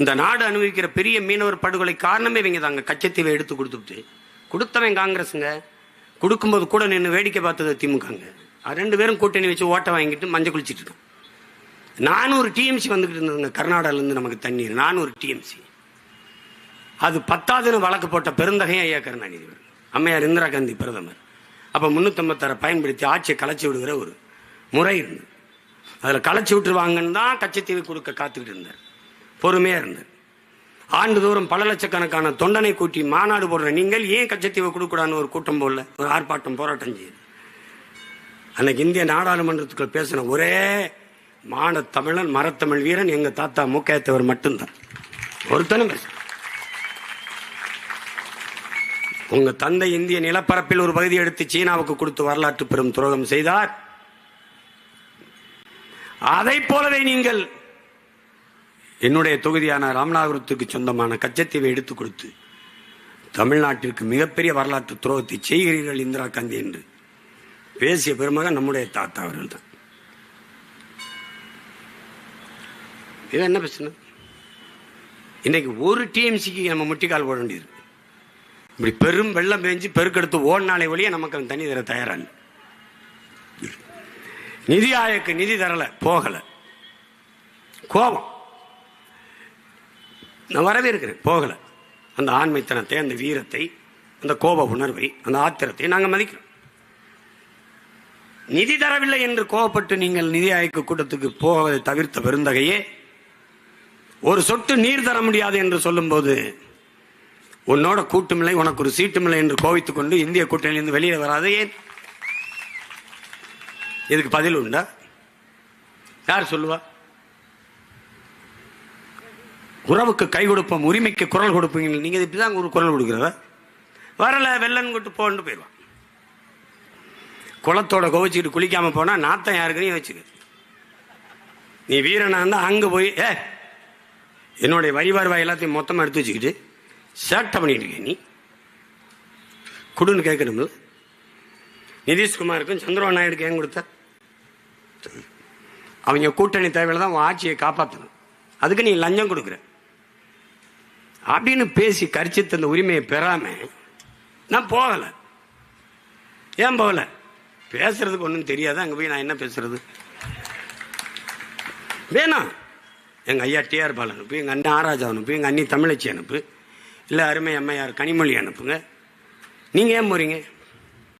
இந்த நாடு அனுபவிக்கிற பெரிய மீனவர் படுகொலை காரணமே இவங்க தாங்க கச்சத்தீவை எடுத்து கொடுத்துட்டு. கொடுத்தவன் காங்கிரஸுங்க கொடுக்கும்போது கூட நின்று வேடிக்கை பார்த்தது திமுகங்க. அது ரெண்டு பேரும் கூட்டணி வச்சு ஓட்டை வாங்கிட்டு மஞ்சள் குளிச்சுட்டு இருக்கோம். நானூறு டிஎம்சி வந்துக்கிட்டு இருந்ததுங்க. கர்நாடகாலேருந்து நமக்கு தண்ணீர். நானூறு டிஎம்சி அது பத்தாவதுன்னு வழக்கு போட்ட பெருந்தகையும் ஐயா கருணாநிதி அம்மையார் இந்திரா காந்தி பிரதமர். அப்போ முன்னூத்தம்பத்தாறை பயன்படுத்தி ஆட்சியை கலைச்சி விடுகிற ஒரு முறை இருந்தது. அதில் கலைச்சி விட்டுருவாங்கன்னு தான் கச்சத்தீவை கொடுக்க காத்துக்கிட்டு இருந்தார். பொறுமையாக இருந்தது ஆண்டுதோறும் பல லட்சக்கணக்கான தொண்டனை கூட்டி மாநாடு போடுற நீங்கள் ஏன் கச்சத்தீவை கொடுக்கூடாதுன்னு ஒரு கூட்டம் போடல ஒரு ஆர்ப்பாட்டம் போராட்டம் செய்யுது. அன்னைக்கு இந்திய நாடாளுமன்றத்துக்குள்ள பேசின ஒரே மான தமிழன் மரத்தமிழ் வீரன் எங்க தாத்தா மூக்கையத்தவர் மட்டும்தான். ஒருத்தனும் பேச உங்க தந்தை இந்திய நிலப்பரப்பில் ஒரு பகுதி எடுத்து சீனாவுக்கு கொடுத்து வரலாற்று பெரும் துரோகம் செய்தார். அதை போலவே நீங்கள் என்னுடைய தொகுதியான ராமநாதபுரத்துக்கு சொந்தமான கச்சத்தீவை எடுத்து கொடுத்து தமிழ்நாட்டிற்கு மிகப்பெரிய வரலாற்று துரோகத்தை செய்கிறீர்கள் இந்திரா காந்தி என்று பேசிய பெருமகன் நம்முடைய தாத்தா அவர்கள் தான் இது என்ன பிரச்சனை? இன்னைக்கு ஒரு டிஎம்சிக்கு நம்ம முட்டிக்கால் போட வேண்டியது. இப்படி பெரும் வெள்ளம் பெஞ்சு பெருக்கெடுத்து ஓடினாலே வழியே நமக்கு தண்ணி தர தயாரா இல்லை. நிதி ஆயக்கு நிதி தரல போகல. கோபம். நான் வரவே இருக்கிறேன் போகலை. அந்த ஆண்மைத்தனத்தை அந்த வீரத்தை அந்த கோப உணர்வை அந்த ஆத்திரத்தை நாங்கள் மதிக்கிறோம். நிதி தரவில்லை என்று கோபப்பட்டு நீங்கள் நிதி ஆயோக கூட்டத்துக்கு போவதை தவிர்த்த பெருந்தகையே ஒரு சொட்டு நீர் தர முடியாது என்று சொல்லும்போது உன்னோட கூட்டுமில்லை உனக்கு ஒரு சீட்டுமில்லை என்று கோவித்துக் கொண்டு இந்திய கூட்டணியிலிருந்து வெளியே வராது ஏன்? இதுக்கு பதில் உண்டா? யார் சொல்லுவா? உறவுக்கு கை கொடுப்போம் உரிமைக்கு குரல் கொடுப்பீங்க இப்படி இப்படிதான் ஒரு குரல் கொடுக்குறத வரல வெள்ளன் கொட்டு போன்னு போயிடுவான். குளத்தோட குவச்சிக்கிட்டு குளிக்காமல் போனால் நாத்தம் யாருக்குன்னு வச்சுக்க நீ வீரனா இருந்தால் அங்கே போய் ஏ என்னுடைய வரி எல்லாத்தையும் மொத்தமாக எடுத்து வச்சுக்கிட்டு சேட்டை பண்ணிட்டு இருக்க நீ? குடுன்னு கேட்கணும்ல. நிதிஷ்குமாருக்கும் சந்திரபாபு நாயுடுக்கு ஏன் கொடுத்த? அவங்க கூட்டணி தேவையில தான் உன் ஆட்சியை காப்பாற்றணும் அதுக்கு நீ லஞ்சம் கொடுக்குற. அப்படின்னு பேசி கரிச்சு தந்த உரிமையை பெறாம நான் போகல. ஏன் போகல? பேசுறதுக்கு ஒன்றும் தெரியாது? அங்கே போய் நான் என்ன பேசுறது? வேணாம் எங்க ஐயா டிஆர் பால் அனுப்பு எங்க அண்ணன் ஆராஜா அனுப்பு எங்க அண்ணி தமிழச்சி அனுப்பு இல்லை அருமை அம்மையார் கனிமொழி அனுப்புங்க. நீங்க ஏன் போறீங்க?